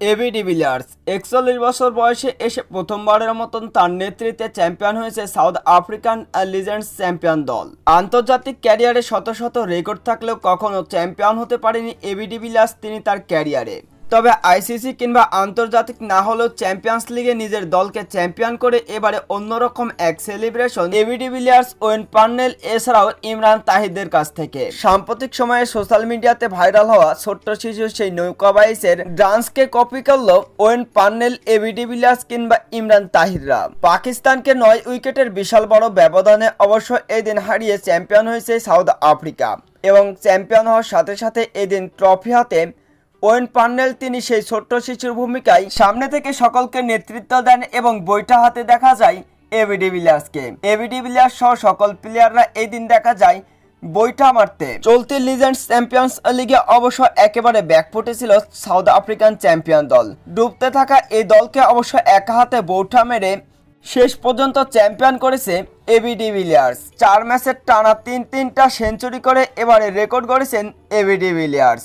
AB de Villiers একচল্লিশ বছর বয়সে এসে প্রথমবারের মতন তার নেতৃত্বে চ্যাম্পিয়ন হয়েছে সাউথ আফ্রিকান লিজেন্ডস চ্যাম্পিয়ন দল। আন্তর্জাতিক ক্যারিয়ারে শত শত রেকর্ড থাকলেও কখনো চ্যাম্পিয়ন হতে পারেনি এবি ডিভিলিয়ার্স তিনি তার ক্যারিয়ারে। তবে আইসিসি কিংবা আন্তর্জাতিক না হলেও চ্যাম্পিয়ন্স লিগে নিজের দলকে চ্যাম্পিয়ন করে এবারে অন্যরকম এক celebration AB de Villiers Wayne Parnell এছাড়াও ইমরান তাহিদের কাছ থেকে। সাম্প্রতিক সময়ে সোশ্যাল মিডিয়াতে ভাইরাল হওয়া ছোট্ট শিশু সেই নৌকা বাইসের ডান্সকে কপি করল Wayne Parnell AB de Villiers কিংবা ইমরান তাহিররা পাকিস্তানকে নয় উইকেটের বিশাল বড় ব্যবধানে অবশ্য এদিন হারিয়ে চ্যাম্পিয়ন হয়েছে সাউথ আফ্রিকা। এবং চ্যাম্পিয়ন হওয়ার সাথে সাথে এদিন ট্রফি হাতে ওয়েন পান্নেল তিনি সেই ছোট্ট শিশুর ভূমিকায় সামনে থেকে সকলকে নেতৃত্ব দেন এবং বইটা হাতে দেখা যায় এবি ডিভিলিয়ার্সকে এবি ডিভিলিয়ার্স সহ সকল প্লেয়াররা এই দিন দেখা যায় বইটা মারতে। চলতি লিজেন্ডস চ্যাম্পিয়ন্স লিগে অবশ্য একেবারে ব্যাকফুটে ছিল সাউথ আফ্রিকান চ্যাম্পিয়ন দল। ডুবতে থাকা এই দলকে অবশ্য এক হাতে বৌঠা মেরে শেষ পর্যন্ত চ্যাম্পিয়ন করেছে এবি ডিভিলিয়ার্স চার ম্যাচের টানা তিন তিনটা সেঞ্চুরি করে এবারে রেকর্ড করেছেন এবি ডিভিলিয়ার্স